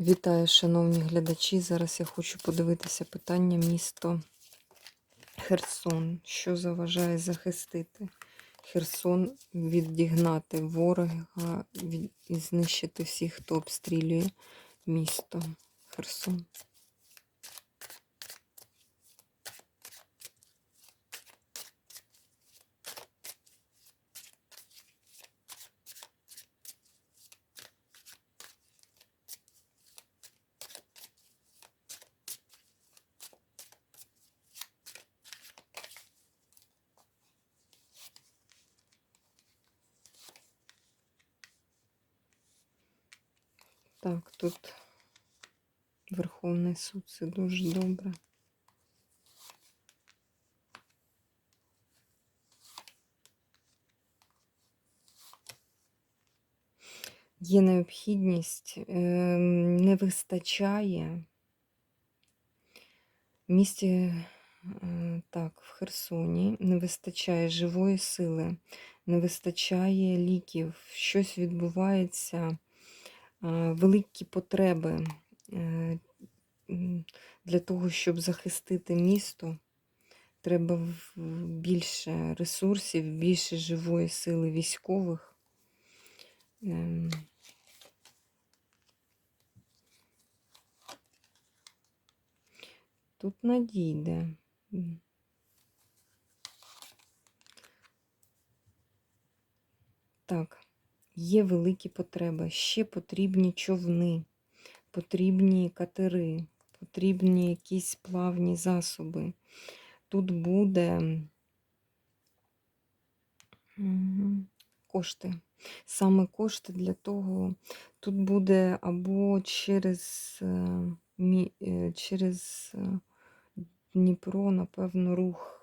Вітаю, шановні глядачі. Зараз я хочу подивитися питання місто Херсон. Що заважає захистити Херсон, відігнати ворога і знищити всіх, хто обстрілює місто Херсон. Так, тут Верховний суд, це дуже добре. Є необхідність, ем, не вистачає в місті, е, так, в Херсоні, не вистачає живої сили, не вистачає ліків, щось відбувається, великі потреби е, для того, щоб захистити місто. Треба більше ресурсів, більше живої сили військових. Ем, Тут надійде. Так, є великі потреби. Ще потрібні човни, потрібні катери, потрібні якісь плавні засоби. Тут буде кошти. Саме кошти для того, тут буде або через, е, е, через е, Дніпро, напевно, рух.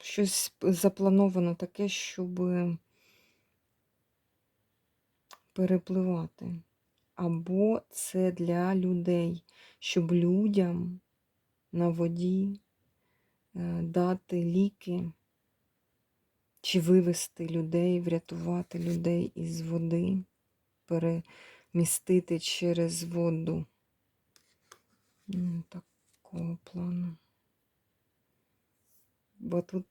Щось заплановано таке, щоб перепливати. Або це для людей, щоб людям на воді е, дати ліки, чи вивести людей, врятувати людей із води, перемістити через воду. Ну, Такого плану. Бо тут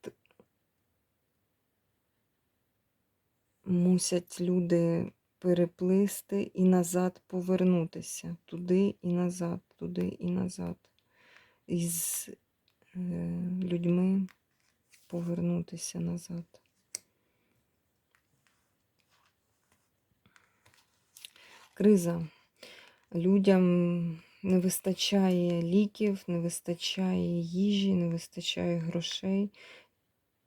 мусять люди переплисти і назад повернутися. Туди і назад, туди і назад. Із е, людьми повернутися назад. Криза. Людям не вистачає ліків, не вистачає їжі, не вистачає грошей.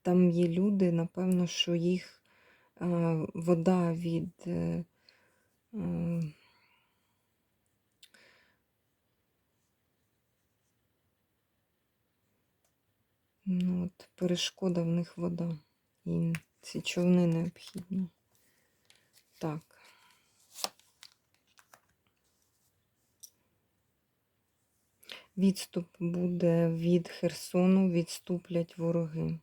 Там є люди, напевно, що їх вода від е, е, ну, от, перешкода в них вода. Їм ці човни необхідні. Так. Відступ буде від Херсону, відступлять вороги.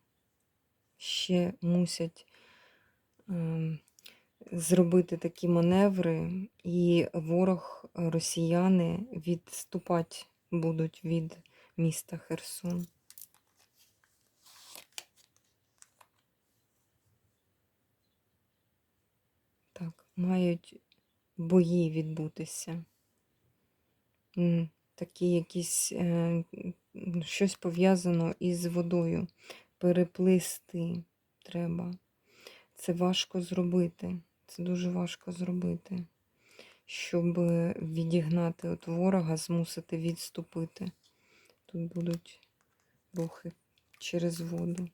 Ще мусять зробити такі маневри, і ворог, е, росіяни відступати будуть від міста Херсон. Так, мають бої відбутися. Такі якісь е, щось пов'язано із водою. Переплисти треба. Це важко зробити. Це дуже важко зробити, щоб відігнати от ворога, змусити відступити. Тут будуть рухи через воду.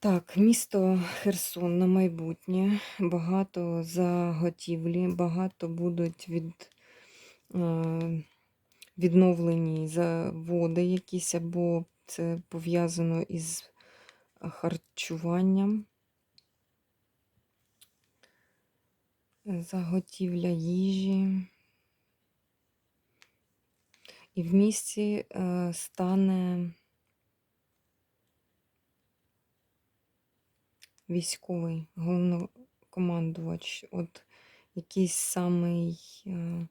Так, місто Херсон на майбутнє. Багато заготівлі, багато будуть від, е, відновлені заводи якісь, або це пов'язано із харчуванням. Заготівля їжі. І в місті е, стане військовий головнокомандувач. От якийсь самий е,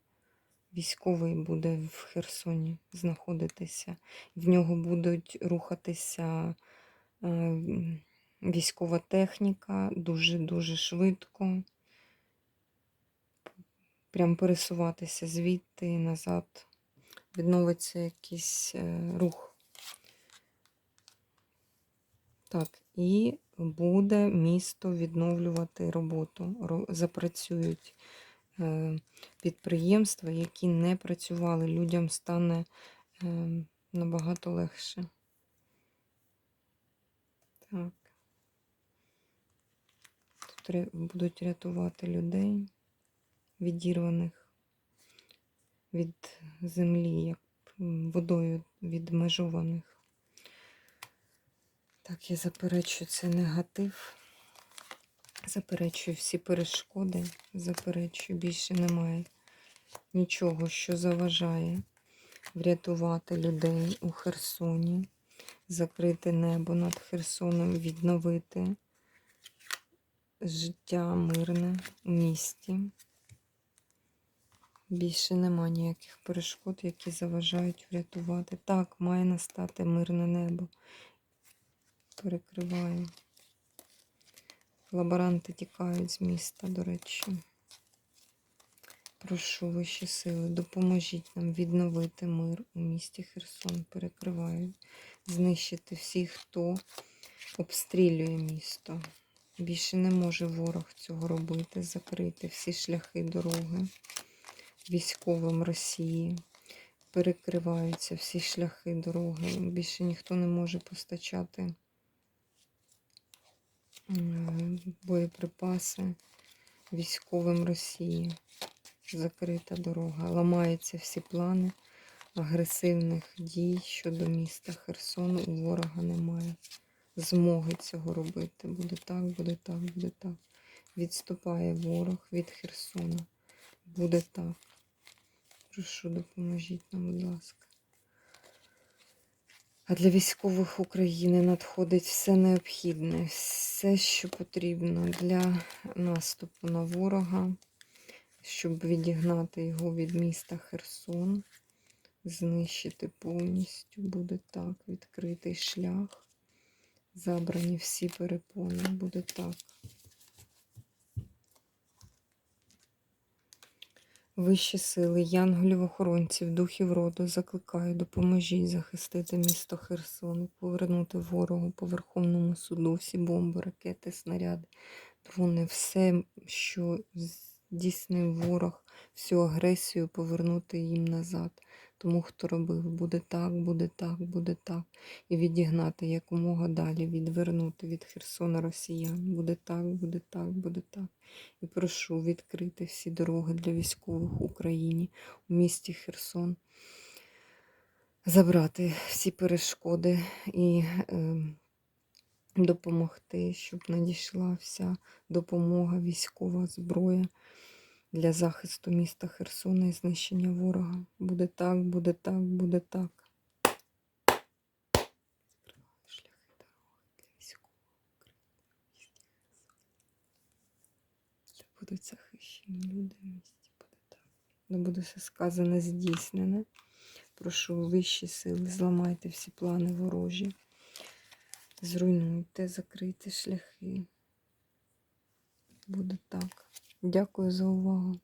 військовий буде в Херсоні знаходитися. В нього будуть рухатися військова техніка дуже-дуже швидко. Прям пересуватися звідти назад. Відновиться якийсь е, рух. Так, і буде місто відновлювати роботу. Запрацюють е, підприємства, які не працювали. Людям стане е, набагато легше. Так. Тут будуть рятувати людей, відірваних від землі, як водою відмежованих. Так, я заперечую це негатив. Заперечую всі перешкоди. Заперечую, більше немає нічого, що заважає врятувати людей у Херсоні, закрити небо над Херсоном, відновити життя мирне у місті. Більше нема ніяких перешкод, які заважають врятувати. Так, має настати мирне небо. Перекриваю. Лаборанти тікають з міста, до речі. Прошу вищі сили, допоможіть нам відновити мир у місті Херсон. Перекриваю. Знищити всіх, хто обстрілює місто. Більше не може ворог цього робити. Закрити всі шляхи дороги військовим Росії. Перекриваються всі шляхи дороги. Більше ніхто не може постачати боєприпаси військовим Росії. Закрита дорога. Ламаються всі плани агресивних дій щодо міста Херсон. У ворога немає змоги цього робити. Буде так, буде так, буде так. Відступає ворог від Херсона. Буде так. Прошу, допоможіть нам, будь ласка. А для військових України надходить все необхідне, все, що потрібно для наступу на ворога, щоб відігнати його від міста Херсон, знищити повністю. Буде так, відкритий шлях. Забрані всі перепони. Буде так. Вищі сили, янголів охоронців, духів роду закликаю, допоможіть захистити місто Херсон, повернути ворогу по Верховному суду всі бомби, ракети, снаряди, дрони, все, що здійснив ворог, всю агресію повернути їм назад. Тому хто робив, буде так, буде так, буде так. І відігнати якомога далі, відвернути від Херсона росіян. Буде так, буде так, буде так. І прошу відкрити всі дороги для військових в Україні у місті Херсон, забрати всі перешкоди і е, допомогти, щоб надійшла вся допомога, військова зброя для захисту міста Херсона і знищення ворога. Буде так, буде так, буде так. Будуть захищені люди в місті, буде так. Де буде все сказане, здійснене. Прошу вищі сили, зламайте всі плани ворожі. Зруйнуйте, закрийте шляхи. Буде так. Дякую за увагу.